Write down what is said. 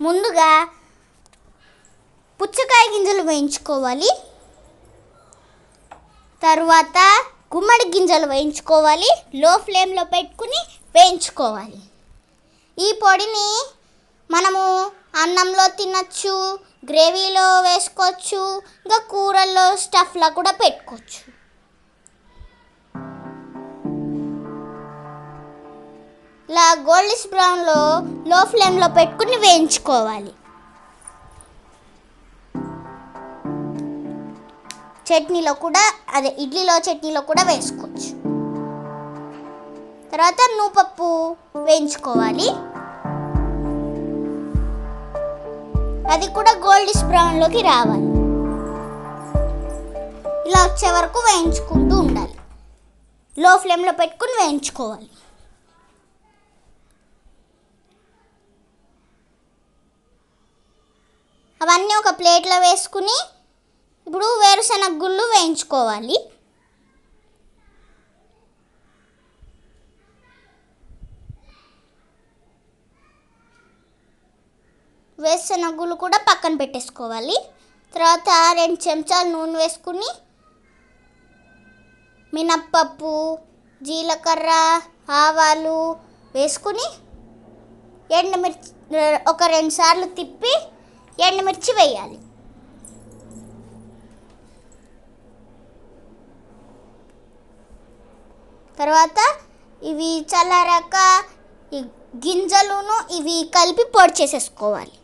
ముందుగా పుచ్చకాయ గింజలు వేయించుకోవాలి. తర్వాత గుమ్మడి గింజలు వేయించుకోవాలి. లో ఫ్లేమ్లో పెట్టుకుని వేయించుకోవాలి. ఈ పొడిని మనము అన్నంలో తినచ్చు గ్రేవీలో వేసుకోవచ్చు ఇంకా కూరల్లో స్టఫ్లా కూడా పెట్టుకోవచ్చు. ఇలా గోల్డిష్ బ్రౌన్లో లో ఫ్లేమ్లో పెట్టుకుని వేయించుకోవాలి. చట్నీలో కూడా అదే ఇడ్లీలో చట్నీలో కూడా వేసుకోవచ్చు. తర్వాత నూపప్పు వేయించుకోవాలి. అది కూడా గోల్డిష్ బ్రౌన్లోకి రావాలి. ఇలా వచ్చే వరకు వేయించుకుంటూ ఉండాలి. లో ఫ్లేమ్లో పెట్టుకుని వేయించుకోవాలి. అవన్నీ ఒక ప్లేట్లో వేసుకుని ఇప్పుడు వేరుశనగ గుళ్ళు వేయించుకోవాలి. వేరుశనగ గుళ్ళు కూడా పక్కన పెట్టేసుకోవాలి. తర్వాత రెండు చెంచాలు నూనె వేసుకుని మినప్పప్పు జీలకర్ర ఆవాలు వేసుకుని ఎండుమిర్చి ఒక రెండు సార్లు తిప్పి ఎండుమిర్చి వేయాలి. తర్వాత ఇవి చల్లారాక ఈ గింజలును ఇవి కలిపి పొడి చేసేసుకోవాలి.